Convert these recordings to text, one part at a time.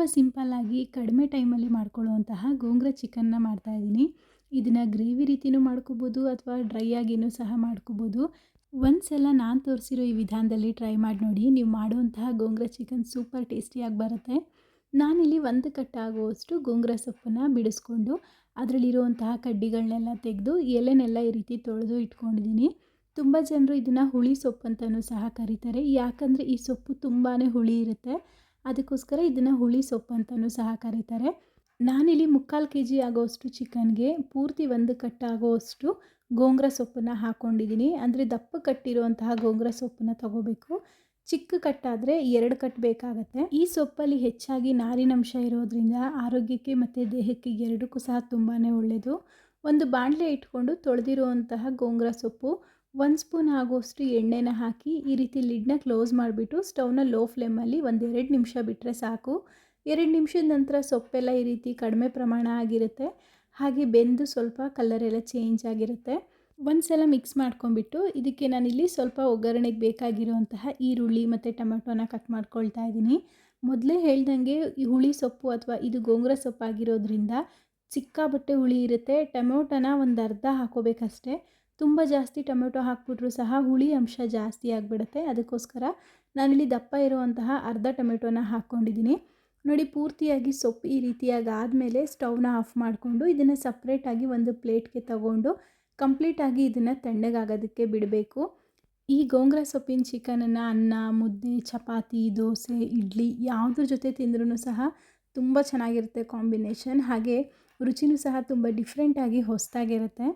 ತುಂಬ ಸಿಂಪಲ್ಲಾಗಿ ಕಡಿಮೆ ಟೈಮಲ್ಲಿ ಮಾಡ್ಕೊಳ್ಳುವಂತಹ ಗೋಂಗ್ರ ಚಿಕನ್ನ ಮಾಡ್ತಾಯಿದ್ದೀನಿ ಇದನ್ನು ಗ್ರೇವಿ ರೀತಿಯೂ ಮಾಡ್ಕೋಬೋದು ಅಥವಾ ಡ್ರೈ ಆಗಿಯೂ ಸಹ ಮಾಡ್ಕೋಬೋದು. ಒಂದು ಸಲ ನಾನು ತೋರಿಸಿರೋ ಈ ವಿಧಾನದಲ್ಲಿ ಟ್ರೈ ಮಾಡಿ ನೋಡಿ. ನೀವು ಮಾಡುವಂತಹ ಗೋಂಗ್ರ ಚಿಕನ್ ಸೂಪರ್ ಟೇಸ್ಟಿಯಾಗಿ ಬರುತ್ತೆ. ನಾನಿಲ್ಲಿ ಒಂದು ಕಟ್ಟಾಗುವಷ್ಟು ಗೋಂಗ್ರ ಸೊಪ್ಪನ್ನು ಬಿಡಿಸ್ಕೊಂಡು ಅದರಲ್ಲಿರುವಂತಹ ಕಡ್ಡಿಗಳನ್ನೆಲ್ಲ ತೆಗೆದು ಎಲೆನೆಲ್ಲ ಈ ರೀತಿ ತೊಳೆದು ಇಟ್ಕೊಂಡಿದ್ದೀನಿ. ತುಂಬ ಜನರು ಇದನ್ನು ಹುಳಿ ಸೊಪ್ಪು ಅಂತಲೂ ಸಹ ಕರೀತಾರೆ. ಯಾಕಂದರೆ ಈ ಸೊಪ್ಪು ತುಂಬಾ ಹುಳಿ ಇರುತ್ತೆ. ಅದಕ್ಕೋಸ್ಕರ ಇದನ್ನು ಹುಳಿ ಸೊಪ್ಪು ಅಂತಲೂ ಸಹ ಕರೀತಾರೆ. ನಾನಿಲ್ಲಿ ಮುಕ್ಕಾಲು ಕೆ ಜಿ ಆಗೋವಷ್ಟು ಚಿಕನ್ಗೆ ಪೂರ್ತಿ ಒಂದು ಕಟ್ಟಾಗೋವಷ್ಟು ಗೋಂಗ್ರ ಸೊಪ್ಪನ್ನು ಹಾಕ್ಕೊಂಡಿದ್ದೀನಿ ಅಂದರೆ ದಪ್ಪ ಕಟ್ಟಿರುವಂತಹ ಗೋಂಗ್ರ ಸೊಪ್ಪನ್ನು ತಗೋಬೇಕು. ಚಿಕ್ಕ ಕಟ್ಟಾದರೆ ಎರಡು ಕಟ್ ಬೇಕಾಗತ್ತೆ. ಈ ಸೊಪ್ಪಲ್ಲಿ ಹೆಚ್ಚಾಗಿ ನಾರಿನಂಶ ಇರೋದ್ರಿಂದ ಆರೋಗ್ಯಕ್ಕೆ ಮತ್ತು ದೇಹಕ್ಕೆ ಎರಡಕ್ಕೂ ಸಹ ತುಂಬಾ ಒಳ್ಳೆಯದು ಒಂದು ಬಾಣಲೆ ಇಟ್ಕೊಂಡು ತೊಳೆದಿರುವಂತಹ ಗೋಂಗ್ರ ಸೊಪ್ಪು ಒಂದು ಸ್ಪೂನ್ ಆಗೋಷ್ಟು ಎಣ್ಣೆನ ಹಾಕಿ ಈ ರೀತಿ ಲಿಡ್ನ ಕ್ಲೋಸ್ ಮಾಡಿಬಿಟ್ಟು ಸ್ಟವ್ನ ಲೋ ಫ್ಲೇಮಲ್ಲಿ ಒಂದು ಎರಡು ನಿಮಿಷ ಬಿಟ್ಟರೆ ಸಾಕು. ಎರಡು ನಿಮಿಷದ ನಂತರ ಸೊಪ್ಪೆಲ್ಲ ಈ ರೀತಿ ಕಡಿಮೆ ಪ್ರಮಾಣ ಆಗಿರುತ್ತೆ. ಹಾಗೆ ಬೆಂದು ಸ್ವಲ್ಪ ಕಲರ್ ಎಲ್ಲ ಚೇಂಜ್ ಆಗಿರುತ್ತೆ. ಒಂದು ಸಲ ಮಿಕ್ಸ್ ಮಾಡ್ಕೊಂಬಿಟ್ಟು ಇದಕ್ಕೆ ನಾನಿಲ್ಲಿ ಸ್ವಲ್ಪ ಒಗ್ಗರಣೆಗೆ ಬೇಕಾಗಿರುವಂತಹ ಈರುಳ್ಳಿ ಮತ್ತು ಟೊಮೆಟೊನ ಕಟ್ ಮಾಡ್ಕೊಳ್ತಾ ಇದ್ದೀನಿ ಮೊದಲೇ ಹೇಳ್ದಂಗೆ ಈ ಹುಳಿ ಸೊಪ್ಪು ಅಥವಾ ಇದು ಗೋಂಗ್ರ ಸೊಪ್ಪು ಆಗಿರೋದ್ರಿಂದ ಸಿಕ್ಕಾಬಟ್ಟೆ ಹುಳಿ ಇರುತ್ತೆ. ಟೊಮೆಟೊನ ಒಂದು ಅರ್ಧ ಹಾಕೋಬೇಕಷ್ಟೇ. ತುಂಬ ಜಾಸ್ತಿ ಟೊಮೆಟೊ ಹಾಕ್ಬಿಟ್ರೂ ಸಹ ಹುಳಿ ಅಂಶ ಜಾಸ್ತಿ ಆಗಿಬಿಡುತ್ತೆ. ಅದಕ್ಕೋಸ್ಕರ ನಾನಿಲ್ಲಿ ದಪ್ಪ ಇರುವಂತಹ ಅರ್ಧ ಟೊಮೆಟೊನ ಹಾಕ್ಕೊಂಡಿದ್ದೀನಿ. ನೋಡಿ, ಪೂರ್ತಿಯಾಗಿ ಸೊಪ್ಪು ಈ ರೀತಿಯಾಗಿ ಆದಮೇಲೆ ಸ್ಟವ್ನ ಆಫ್ ಮಾಡಿಕೊಂಡು ಇದನ್ನು ಸಪ್ರೇಟಾಗಿ ಒಂದು ಪ್ಲೇಟ್ಗೆ ತಗೊಂಡು ಕಂಪ್ಲೀಟಾಗಿ ಇದನ್ನು ತಣ್ಣಗಾಗೋದಕ್ಕೆ ಬಿಡಬೇಕು. ಈ ಗೋಂಗ್ರ ಸೊಪ್ಪಿನ ಚಿಕನನ್ನು ಅನ್ನ, ಮುದ್ದೆ, ಚಪಾತಿ, ದೋಸೆ, ಇಡ್ಲಿ ಯಾವುದ್ರ ಜೊತೆ ತಿಂದ್ರೂ ಸಹ ತುಂಬ ಚೆನ್ನಾಗಿರುತ್ತೆ ಕಾಂಬಿನೇಷನ್. ಹಾಗೆ ರುಚಿನೂ ಸಹ ತುಂಬ ಡಿಫ್ರೆಂಟಾಗಿ ಹೊಸದಾಗಿರುತ್ತೆ.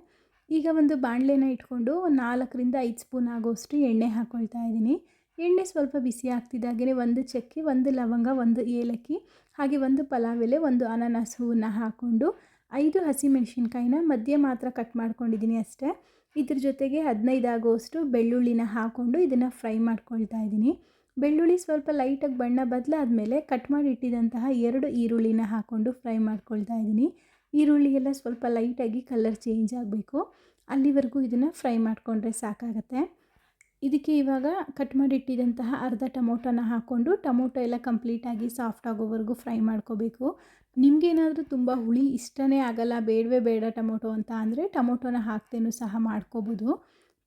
ಈಗ ಒಂದು ಬಾಣಲೆನ ಇಟ್ಕೊಂಡು ನಾಲ್ಕರಿಂದ ಐದು ಸ್ಪೂನ್ ಆಗೋಷ್ಟು ಎಣ್ಣೆ ಹಾಕ್ಕೊಳ್ತಾ ಇದ್ದೀನಿ. ಎಣ್ಣೆ ಸ್ವಲ್ಪ ಬಿಸಿ ಆಗ್ತಿದ್ದಾಗೆ ಒಂದು ಚಕ್ಕೆ, ಒಂದು ಲವಂಗ, ಒಂದು ಏಲಕ್ಕಿ, ಹಾಗೆ ಒಂದು ಪಲಾವ್ ಎಲೆ, ಒಂದು ಅನಾನಸ್ ಹೂವನ್ನು ಹಾಕ್ಕೊಂಡು ಐದು ಹಸಿಮೆಣಸಿನ್ಕಾಯಿನ ಮಧ್ಯೆ ಮಾತ್ರ ಕಟ್ ಮಾಡ್ಕೊಂಡಿದ್ದೀನಿ ಅಷ್ಟೇ. ಇದ್ರ ಜೊತೆಗೆ ಹದಿನೈದು ಆಗೋಷ್ಟು ಬೆಳ್ಳುಳ್ಳಿನ ಹಾಕ್ಕೊಂಡು ಇದನ್ನು ಫ್ರೈ ಮಾಡ್ಕೊಳ್ತಾ ಇದ್ದೀನಿ. ಬೆಳ್ಳುಳ್ಳಿ ಸ್ವಲ್ಪ ಲೈಟಾಗಿ ಬಣ್ಣ ಬದಲಾದ್ಮೇಲೆ ಕಟ್ ಮಾಡಿ ಇಟ್ಟಿದ್ದಂತಹ ಎರಡು ಈರುಳ್ಳಿನ ಹಾಕ್ಕೊಂಡು ಫ್ರೈ ಮಾಡ್ಕೊಳ್ತಾ ಇದ್ದೀನಿ. ಈರುಳ್ಳಿ ಎಲ್ಲ ಸ್ವಲ್ಪ ಲೈಟಾಗಿ ಕಲರ್ ಚೇಂಜ್ ಆಗಬೇಕು. ಅಲ್ಲಿವರೆಗೂ ಇದನ್ನು ಫ್ರೈ ಮಾಡಿಕೊಂಡ್ರೆ ಸಾಕಾಗತ್ತೆ. ಇದಕ್ಕೆ ಇವಾಗ ಕಟ್ ಮಾಡಿಟ್ಟಿದ್ದಂತಹ ಅರ್ಧ ಟೊಮೊಟೊನ ಹಾಕ್ಕೊಂಡು ಟೊಮೊಟೊ ಎಲ್ಲ ಕಂಪ್ಲೀಟಾಗಿ ಸಾಫ್ಟ್ ಆಗೋವರೆಗೂ ಫ್ರೈ ಮಾಡ್ಕೋಬೇಕು. ನಿಮಗೇನಾದರೂ ತುಂಬ ಹುಳಿ ಇಷ್ಟನೇ ಆಗಲ್ಲ, ಬೇಡವೇ ಬೇಡ ಟೊಮೊಟೊ ಅಂತ ಅಂದರೆ ಟೊಮೊಟೊನ ಹಾಕ್ತೇನೂ ಸಹ ಮಾಡ್ಕೋಬೋದು.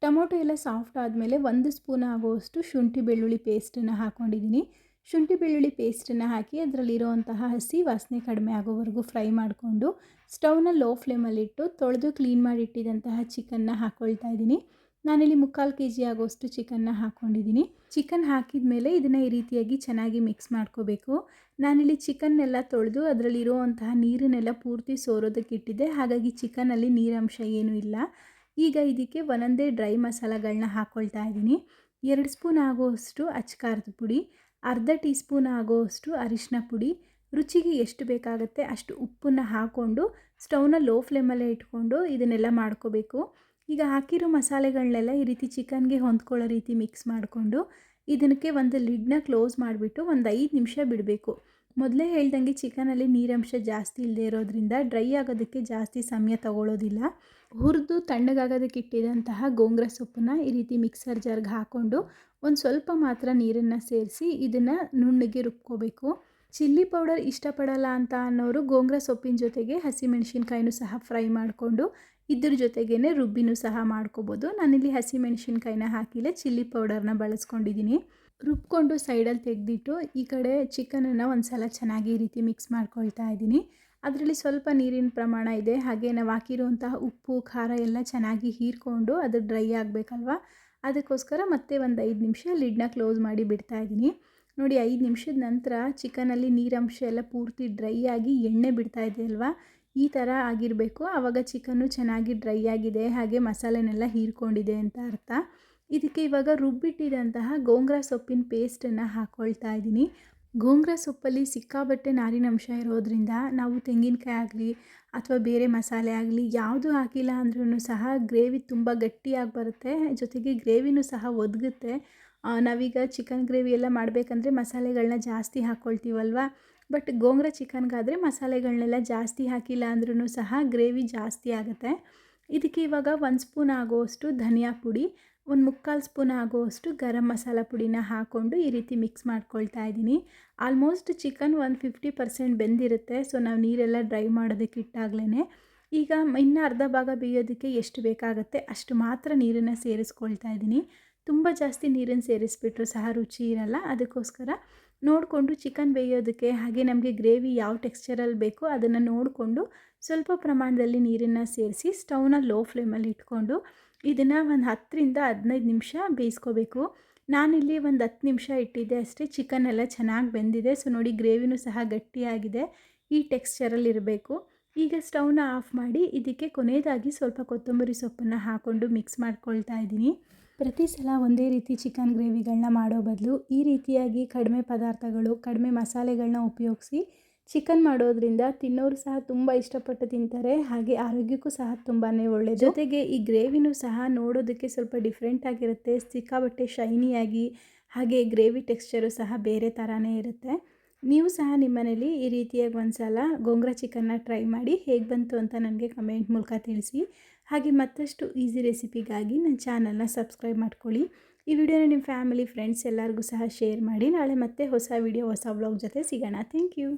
ಟೊಮೊಟೊ ಎಲ್ಲ ಸಾಫ್ಟ್ ಆದಮೇಲೆ ಒಂದು ಸ್ಪೂನ್ ಆಗುವಷ್ಟು ಶುಂಠಿ ಬೆಳ್ಳುಳ್ಳಿ ಪೇಸ್ಟನ್ನು ಹಾಕ್ಕೊಂಡಿದ್ದೀನಿ ಶುಂಠಿ ಬೆಳ್ಳುಳ್ಳಿ ಪೇಸ್ಟನ್ನು ಹಾಕಿ ಅದರಲ್ಲಿರೋವಂತಹ ಹಸಿ ವಾಸನೆ ಕಡಿಮೆ ಆಗೋವರೆಗೂ ಫ್ರೈ ಮಾಡಿಕೊಂಡು ಸ್ಟವ್ನ ಲೋ ಫ್ಲೇಮಲ್ಲಿಟ್ಟು ತೊಳೆದು ಕ್ಲೀನ್ ಮಾಡಿ ಇಟ್ಟಿದ್ದಂತಹ ಚಿಕನ್ನ ಹಾಕ್ಕೊಳ್ತಾ ಇದ್ದೀನಿ. ನಾನಿಲ್ಲಿ ಮುಕ್ಕಾಲು ಕೆ ಜಿ ಆಗೋಷ್ಟು ಚಿಕನ್ನ ಹಾಕ್ಕೊಂಡಿದ್ದೀನಿ. ಚಿಕನ್ ಹಾಕಿದ ಮೇಲೆ ಇದನ್ನು ಈ ರೀತಿಯಾಗಿ ಚೆನ್ನಾಗಿ ಮಿಕ್ಸ್ ಮಾಡ್ಕೋಬೇಕು. ನಾನಿಲ್ಲಿ ಚಿಕನ್ನೆಲ್ಲ ತೊಳೆದು ಅದರಲ್ಲಿರುವಂತಹ ನೀರನ್ನೆಲ್ಲ ಪೂರ್ತಿ ಸೋರೋದಕ್ಕೆ ಇಟ್ಟಿದ್ದೆ. ಹಾಗಾಗಿ ಚಿಕನಲ್ಲಿ ನೀರಂಶ ಏನೂ ಇಲ್ಲ. ಈಗ ಇದಕ್ಕೆ ಒಂದೊಂದೇ ಡ್ರೈ ಮಸಾಲಗಳನ್ನ ಹಾಕ್ಕೊಳ್ತಾ ಇದ್ದೀನಿ. ಎರಡು ಸ್ಪೂನ್ ಆಗೋವಷ್ಟು ಅಚ್ಕಾರದ ಪುಡಿ ಅರ್ಧ ಟೀ ಸ್ಪೂನ್ ಆಗೋವಷ್ಟು ಅರಿಶಿನ ಪುಡಿ. ರುಚಿಗೆ ಎಷ್ಟು ಬೇಕಾಗುತ್ತೆ ಅಷ್ಟು ಉಪ್ಪನ್ನು ಹಾಕ್ಕೊಂಡು ಸ್ಟವ್ನ ಲೋ ಫ್ಲೇಮಲ್ಲೇ ಇಟ್ಕೊಂಡು ಇದನ್ನೆಲ್ಲ ಮಾಡ್ಕೋಬೇಕು. ಈಗ ಹಾಕಿರೋ ಮಸಾಲೆಗಳನ್ನೆಲ್ಲ ಈ ರೀತಿ ಚಿಕನ್ಗೆ ಹೊಂದ್ಕೊಳ್ಳೋ ರೀತಿ ಮಿಕ್ಸ್ ಮಾಡಿಕೊಂಡು ಇದಕ್ಕೆ ಒಂದು ಲಿಡ್ನ ಕ್ಲೋಸ್ ಮಾಡಿಬಿಟ್ಟು ಒಂದು ಐದು ನಿಮಿಷ ಬಿಡಬೇಕು. ಮೊದಲೇ ಹೇಳ್ದಂಗೆ ಚಿಕನಲ್ಲಿ ನೀರಂಶ ಜಾಸ್ತಿ ಇಲ್ಲದೆ ಇರೋದ್ರಿಂದ ಡ್ರೈ ಆಗೋದಕ್ಕೆ ಜಾಸ್ತಿ ಸಮಯ ತಗೊಳ್ಳೋದಿಲ್ಲ ಹುರಿದು ತಣ್ಣಗಾಗೋದಕ್ಕೆ ಇಟ್ಟಿದಂತಹ ಗೋಂಗ್ರ ಸೊಪ್ಪನ್ನ ಈ ರೀತಿ ಮಿಕ್ಸರ್ ಜಾರ್ಗೆ ಹಾಕ್ಕೊಂಡು ಒಂದು ಸ್ವಲ್ಪ ಮಾತ್ರ ನೀರನ್ನು ಸೇರಿಸಿ ಇದನ್ನು ನುಣ್ಣಗೆ ರುಬ್ಕೋಬೇಕು. ಚಿಲ್ಲಿ ಪೌಡರ್ ಇಷ್ಟಪಡಲ್ಲ ಅಂತ ಅನ್ನೋರು ಗೋಂಗ್ರ ಸೊಪ್ಪಿನ ಜೊತೆಗೆ ಹಸಿಮೆಣಸಿನ್ಕಾಯಿನೂ ಸಹ ಫ್ರೈ ಮಾಡಿಕೊಂಡು ಇದ್ರ ಜೊತೆಗೇ ರುಬ್ಬಿನೂ ಸಹ ಮಾಡ್ಕೋಬೋದು. ನಾನಿಲ್ಲಿ ಹಸಿಮೆಣಸಿನ್ಕಾಯಿನ ಹಾಕಿಲ್ಲ, ಚಿಲ್ಲಿ ಪೌಡರ್ನ ಬಳಸ್ಕೊಂಡಿದ್ದೀನಿ. ರುಬ್ಕೊಂಡು ಸೈಡಲ್ಲಿ ತೆಗೆದಿಟ್ಟು ಈ ಕಡೆ ಚಿಕನನ್ನು ಒಂದು ಸಲ ಚೆನ್ನಾಗಿ ಈ ರೀತಿ ಮಿಕ್ಸ್ ಮಾಡ್ಕೊಳ್ತಾ ಇದ್ದೀನಿ. ಅದರಲ್ಲಿ ಸ್ವಲ್ಪ ನೀರಿನ ಪ್ರಮಾಣ ಇದೆ. ಹಾಗೆ ನಾವು ಹಾಕಿರುವಂತಹ ಉಪ್ಪು, ಖಾರ ಎಲ್ಲ ಚೆನ್ನಾಗಿ ಹೀರ್ಕೊಂಡು ಅದು ಡ್ರೈ ಆಗಬೇಕಲ್ವ? ಅದಕ್ಕೋಸ್ಕರ ಮತ್ತೆ ಒಂದು ಐದು ನಿಮಿಷ ಲಿಡ್ನ ಕ್ಲೋಸ್ ಮಾಡಿ ಬಿಡ್ತಾ ಇದ್ದೀನಿ. ನೋಡಿ, ಐದು ನಿಮಿಷದ ನಂತರ ಚಿಕನಲ್ಲಿ ನೀರಂಶ ಎಲ್ಲ ಪೂರ್ತಿ ಡ್ರೈ ಆಗಿ ಎಣ್ಣೆ ಬಿಡ್ತಾ ಇದೆ ಅಲ್ವಾ? ಈ ಥರ ಆಗಿರಬೇಕು. ಆವಾಗ ಚಿಕನ್ನು ಚೆನ್ನಾಗಿ ಡ್ರೈ ಆಗಿದೆ, ಹಾಗೆ ಮಸಾಲೆನೆಲ್ಲ ಹೀರ್ಕೊಂಡಿದೆ ಅಂತ ಅರ್ಥ. ಇದಕ್ಕೆ ಇವಾಗ ರುಬ್ಬಿಟ್ಟಿದಂತಹ ಗೋಂಗ್ರಾ ಸೊಪ್ಪಿನ ಪೇಸ್ಟನ್ನು ಹಾಕ್ಕೊಳ್ತಾ ಇದ್ದೀನಿ. ಗೋಂಗೂರ ಸೊಪ್ಪಲ್ಲಿ ಸಿಕ್ಕಾಬಟ್ಟೆ ನಾರಿನಂಶ ಇರೋದ್ರಿಂದ ನಾವು ತೆಂಗಿನಕಾಯಿ ಆಗಲಿ ಅಥವಾ ಬೇರೆ ಮಸಾಲೆ ಆಗಲಿ ಯಾವುದು ಹಾಕಿಲ್ಲ ಅಂದ್ರೂ ಸಹ ಗ್ರೇವಿ ತುಂಬ ಗಟ್ಟಿಯಾಗಿ ಬರುತ್ತೆ. ಜೊತೆಗೆ ಗ್ರೇವಿನೂ ಸಹ ಒದಗುತ್ತೆ. ನಾವೀಗ ಚಿಕನ್ ಗ್ರೇವಿ ಎಲ್ಲ ಮಾಡಬೇಕಂದ್ರೆ ಮಸಾಲೆಗಳನ್ನ ಜಾಸ್ತಿ ಹಾಕ್ಕೊಳ್ತೀವಲ್ವ ಬಟ್ ಗೋಂಗ್ರ ಚಿಕನ್ಗಾದರೆ ಮಸಾಲೆಗಳನ್ನೆಲ್ಲ ಜಾಸ್ತಿ ಹಾಕಿಲ್ಲ ಅಂದ್ರೂ ಸಹ ಗ್ರೇವಿ ಜಾಸ್ತಿ ಆಗುತ್ತೆ. ಇದಕ್ಕೆ ಇವಾಗ ಒಂದು ಸ್ಪೂನ್ ಆಗೋವಷ್ಟು ಧನಿಯಾ ಪುಡಿ ಒಂದು ಮುಕ್ಕಾಲು ಸ್ಪೂನ್ ಆಗುವಷ್ಟು ಗರಂ ಮಸಾಲ ಪುಡಿನ ಹಾಕ್ಕೊಂಡು ಈ ರೀತಿ ಮಿಕ್ಸ್ ಮಾಡ್ಕೊಳ್ತಾ ಇದ್ದೀನಿ. ಆಲ್ಮೋಸ್ಟ್ ಚಿಕನ್ ಒಂದು ಫಿಫ್ಟಿ ಪರ್ಸೆಂಟ್ ಬೆಂದಿರುತ್ತೆ ಸೊ ನಾವು ನೀರೆಲ್ಲ ಡ್ರೈ ಮಾಡೋದಕ್ಕೆ ಇಟ್ಟಾಗಲೇ ಈಗ ಇನ್ನು ಅರ್ಧ ಭಾಗ ಬೇಯೋದಕ್ಕೆ ಎಷ್ಟು ಬೇಕಾಗುತ್ತೆ ಅಷ್ಟು ಮಾತ್ರ ನೀರನ್ನು ಸೇರಿಸ್ಕೊಳ್ತಾ ಇದ್ದೀನಿ. ತುಂಬ ಜಾಸ್ತಿ ನೀರನ್ನು ಸೇರಿಸ್ಬಿಟ್ರು ಸಹ ರುಚಿ ಇರಲ್ಲ, ಅದಕ್ಕೋಸ್ಕರ ನೋಡಿಕೊಂಡು ಚಿಕನ್ ಬೇಯೋದಕ್ಕೆ ಹಾಗೆ ನಮಗೆ ಗ್ರೇವಿ ಯಾವ ಟೆಕ್ಸ್ಚರಲ್ಲಿ ಬೇಕೋ ಅದನ್ನು ನೋಡಿಕೊಂಡು ಸ್ವಲ್ಪ ಪ್ರಮಾಣದಲ್ಲಿ ನೀರನ್ನು ಸೇರಿಸಿ ಸ್ಟವ್ನ ಲೋ ಫ್ಲೇಮಲ್ಲಿ ಇಟ್ಕೊಂಡು ಇದನ್ನು ಒಂದು ಹತ್ತರಿಂದ ಹದಿನೈದು ನಿಮಿಷ ಬೇಯಿಸ್ಕೋಬೇಕು. ನಾನಿಲ್ಲಿ ಒಂದು ಹತ್ತು ನಿಮಿಷ ಇಟ್ಟಿದ್ದೆ ಅಷ್ಟೇ. ಚಿಕನ್ ಎಲ್ಲ ಚೆನ್ನಾಗಿ ಬೆಂದಿದೆ. ಸೊ ನೋಡಿ ಗ್ರೇವಿನೂ ಸಹ ಗಟ್ಟಿಯಾಗಿದೆ. ಈ ಟೆಕ್ಸ್ಚರಲ್ಲಿ ಇರಬೇಕು. ಈಗ ಸ್ಟವ್ನ ಆಫ್ ಮಾಡಿ ಇದಕ್ಕೆ ಕೊನೆಯದಾಗಿ ಸ್ವಲ್ಪ ಕೊತ್ತಂಬರಿ ಸೊಪ್ಪನ್ನು ಹಾಕ್ಕೊಂಡು ಮಿಕ್ಸ್ ಮಾಡ್ಕೊಳ್ತಾ ಇದ್ದೀನಿ. ಪ್ರತಿ ಸಲ ಒಂದೇ ರೀತಿ ಚಿಕನ್ ಗ್ರೇವಿಗಳನ್ನ ಮಾಡೋ ಬದಲು ಈ ರೀತಿಯಾಗಿ ಕಡಿಮೆ ಪದಾರ್ಥಗಳು, ಕಡಿಮೆ ಮಸಾಲೆಗಳನ್ನ ಉಪಯೋಗಿಸಿ ಚಿಕನ್ ಮಾಡೋದ್ರಿಂದ ತಿನ್ನೋರು ಸಹ ತುಂಬ ಇಷ್ಟಪಟ್ಟು ತಿಂತಾರೆ, ಹಾಗೆ ಆರೋಗ್ಯಕ್ಕೂ ಸಹ ತುಂಬಾ ಒಳ್ಳೆಯ ಜೊತೆಗೆ ಈ ಗ್ರೇವಿನೂ ಸಹ ನೋಡೋದಕ್ಕೆ ಸ್ವಲ್ಪ ಡಿಫ್ರೆಂಟ್ ಆಗಿರುತ್ತೆ ಸಿಕ್ಕಾಬಟ್ಟೆ ಶೈನಿಯಾಗಿ ಹಾಗೆ ಗ್ರೇವಿ ಟೆಕ್ಸ್ಚರು ಸಹ ಬೇರೆ ಥರನೇ ಇರುತ್ತೆ. ನೀವು ಸಹ ನಿಮ್ಮನೇಲಿ ಈ ರೀತಿಯಾಗಿ ಒಂದು ಸಲ ಗೋಂಗ್ರಾ ಚಿಕನ್ನ ಟ್ರೈ ಮಾಡಿ ಹೇಗೆ ಬಂತು ಅಂತ ನನಗೆ ಕಮೆಂಟ್ ಮೂಲಕ ತಿಳಿಸಿ. ಹಾಗೆ ಮತ್ತಷ್ಟು ಈಸಿ ರೆಸಿಪಿಗಾಗಿ ನನ್ನ ಚಾನಲ್ನ ಸಬ್ಸ್ಕ್ರೈಬ್ ಮಾಡ್ಕೊಳ್ಳಿ. ಈ ವಿಡಿಯೋನ ನಿಮ್ಮ ಫ್ಯಾಮಿಲಿ, ಫ್ರೆಂಡ್ಸ್ ಎಲ್ಲರಿಗೂ ಸಹ ಶೇರ್ ಮಾಡಿ. ನಾಳೆ ಮತ್ತೆ ಹೊಸ ವಿಡಿಯೋ, ಹೊಸ ವ್ಲಾಗ್ ಜೊತೆ ಸಿಗೋಣ. Thank you.